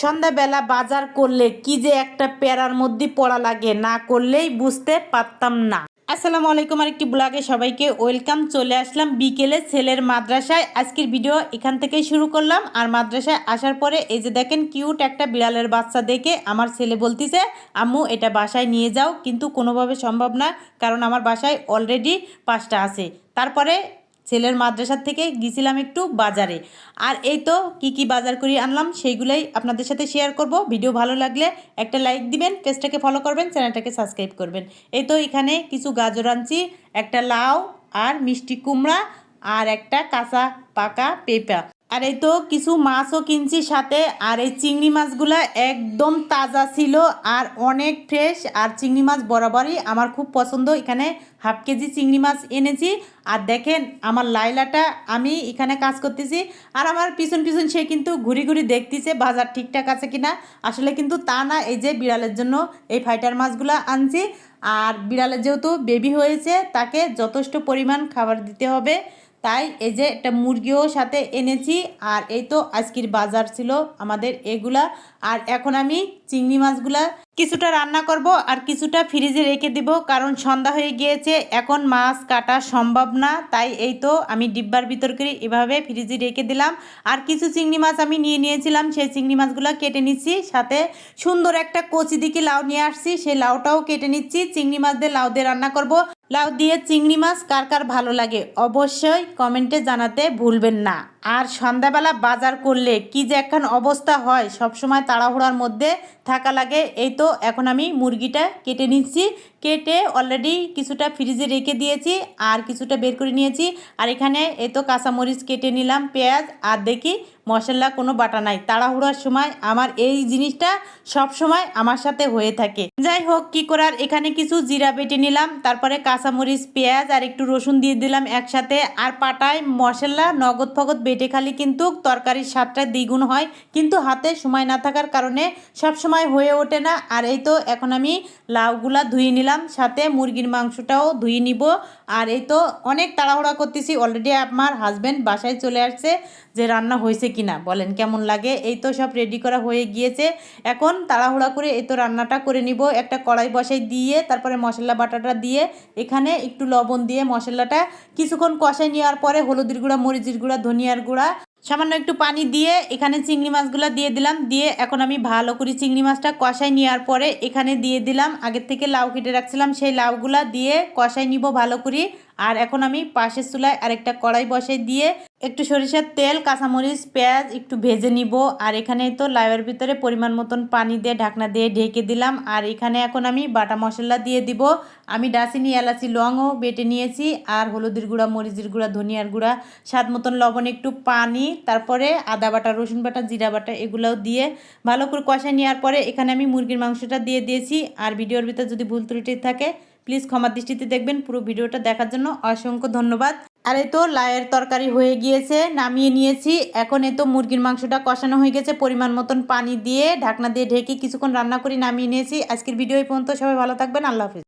সন্ধ্যাবেলা বাজার করলে কি যে একটা প্যারার মধ্যে পড়া লাগে, না করলেই বুঝতে পারতাম না। আসসালামু আলাইকুম আর একটি ব্লগে সবাইকে ওয়েলকাম, চলে আসলাম বিকেলে ছেলের মাদ্রাসায়। আজকের ভিডিও এখান থেকেই শুরু করলাম। আর মাদ্রাসায় আসার পরে এই যে দেখেন, কিউট একটা বিড়ালের বাচ্চা দেখে আমার ছেলে বলতিছে, আম্মু, এটা বাসায় নিয়ে যাও। কিন্তু কোনোভাবে সম্ভব না, কারণ আমার বাসায় অলরেডি পাঁচটা আছে। তারপরে ছেলের মাদ্রাসার থেকে গিয়েছিলাম একটু বাজারে। আর এই তো কি কি বাজার করে আনলাম সেইগুলোই আপনাদের সাথে শেয়ার করব। ভিডিও ভালো লাগলে একটা লাইক দিবেন, পেজটাকে ফলো করবেন চ্যানেলটাকে সাবস্ক্রাইব করবেন। এই তো এখানে কিছু গাজর আনছি, একটা লাউ আর মিষ্টি কুমড়া আর একটা কাঁচা পাকা পেঁপা। আর এই তো কিছু মাছও কিনছি সাথে, আর এই চিংড়ি মাছগুলো একদম তাজা ছিল আর অনেক ফ্রেশ আর চিংড়ি মাছ বরাবরই আমার খুব পছন্দ। এখানে হাফ কেজি চিংড়ি মাছ এনেছি। আর দেখেন আমার লাইলাটা, আমি এখানে কাজ করতেছি। আর আমার পিছন পিছন সে কিন্তু ঘুরি ঘুরি দেখতেছে বাজার ঠিকঠাক আছে কিনা। আসলে কিন্তু তা না, এই যে বিড়ালের জন্য এই ফাইটার মাছগুলো আনছি। আর বিড়ালের যেহেতু বেবি হয়েছে, তাকে যথেষ্ট পরিমাণ খাবার দিতে হবে। তাই এই যে একটা মুরগিও সাথে এনেছি, আর এই তো আজকের বাজার ছিল আমাদের এগুলা। আর এখন আমি চিংড়ি মাছগুলা কিছুটা রান্না করব আর কিছুটা ফ্রিজে রেখে দিব, কারণ সন্ধ্যা হয়ে গিয়েছে, এখন মাছ কাটা সম্ভব না, তাই এই তো আমি ডিব্বার ভিতর করে এভাবে ফ্রিজে রেখে দিলাম। আর কিছু চিংড়ি মাছ আমি নিয়ে নিয়েছিলাম, সেই চিংড়ি মাছগুলো কেটে নিচ্ছি, সাথে সুন্দর একটা কচি দিকে লাউ নিয়ে আসছি, সেই লাউটাও কেটে নিচ্ছি, চিংড়ি মাছ দিয়ে লাউ দিয়ে রান্না করব। লাউ দিয়ে চিংড়ি মাছ কার কার ভালো লাগে অবশ্যই কমেন্টে জানাতে ভুলবেন না। আর সন্ধ্যাবেলা বাজার করলে কি যে এখন অবস্থা হয়, সবসময় তাড়াহুড়ার মধ্যে থাকা লাগে। এই তো এখন আমি মুরগিটা কেটে নিচ্ছি। কেটে অলরেডি কিছুটা ফ্রিজে রেখে দিয়েছি, আর কিছুটা বের করে নিয়েছি। আর এখানে এই তো কাঁচামরিচ কেটে নিলাম, পেঁয়াজ, আর দেখি মশলা কোনো বাটা নাই। তাড়াহুড়ার সময় আমার এই জিনিসটা সব সময় আমার সাথে হয়ে থাকে। যাই হোক, কি করার? এখানে কিছু জিরা বেটে নিলাম, তারপরে কাঁচামরিচ, পেঁয়াজ, আর একটু রসুন দিয়ে দিলাম একসাথে। আর পাটায় মশলা নগদ ফগদ বেটে খালি কিন্তু তরকারির স্বাদটা দ্বিগুণ হয়। কিন্তু হাতে সময় না থাকার কারণে সব সময় হয়ে ওঠে না। আর এই তো এখন আমি লাউগুলা ধুয়ে নিলাম। সাথে মুরগির মাংসটাও ধুয়ে নিব। আর এই তো অনেক তাড়াহুড়া করতেছি অলরেডি আমার হাজব্যান্ড বাসায় চলে আসছে যে রান্না হয়েছে কিনা, বলেন কেমন লাগে? এই তো সব রেডি করা হয়ে গিয়েছে। এখন তাড়াহুড়া করে এই তো রান্নাটা করে নিব, একটা কড়াই বসাই দিয়ে, তারপরে মশলা বাটাটা দিয়ে, এখানে একটু লবণ দিয়ে মশলাটা কিছুক্ষণ কষাই নেওয়ার পরে হলুদের গুঁড়া, মরিচের গুঁড়া, ধনিয়ার গুঁড়া সামান্য একটু পানি দিয়ে এখানে চিংড়ি মাছগুলো দিয়ে দিলাম। দিয়ে এখন আমি ভালো করে চিংড়ি মাছটা কষাই নেওয়ার পরে এখানে দিয়ে দিলাম। আগের থেকে লাউ কেটে রাখছিলাম, সেই লাউগুলা দিয়ে কষাই নিব ভালো করে। আর এখন আমি পাশের চুলায় আরেকটা কড়াই বসাই দিয়ে একটু সরিষার তেল, কাঁচামরিচ, পেঁয়াজ একটু ভেজে নিব। আর এখানে তো লাউয়ের ভিতরে পরিমাণ মতন পানি দিয়ে ঢাকনা দিয়ে ঢেকে দিলাম। আর এখানে এখন আমি বাটা মশলা দিয়ে দিব। আমি ডাসিনি, এলাচি লংও বেটে নিয়েছি। আর হলুদের গুঁড়া, মরিচের গুঁড়া, ধনিয়ার গুঁড়া, স্বাদ মতন লবণ, একটু পানি, তারপরে আদা বাটা, রসুন বাটা, জিরা বাটা এগুলোও দিয়ে ভালো করে কষাই নেওয়ার পরে এখানে আমি মুরগির মাংসটা দিয়ে দিয়েছি। আর ভিডিওর ভিতরে যদি ভুল ত্রুটি থাকে প্লিজ ক্ষমা দৃষ্টিতে দেখবেন, পুরো ভিডিওটা দেখার জন্য অসংখ্য ধন্যবাদ। আর এই তো লায়ের তরকারি হয়ে গিয়েছে, নামিয়ে নিয়েছি। এখন এ তো মুরগির মাংসটা কষানো হয়ে গেছে, পরিমাণ মতন পানি দিয়ে ঢাকনা দিয়ে ঢেকে কিছুক্ষণ রান্না করে নামিয়ে নিয়েছি। আজকের ভিডিও এই পর্যন্ত, সবাই ভালো থাকবেন, আল্লাহ হাফিজ।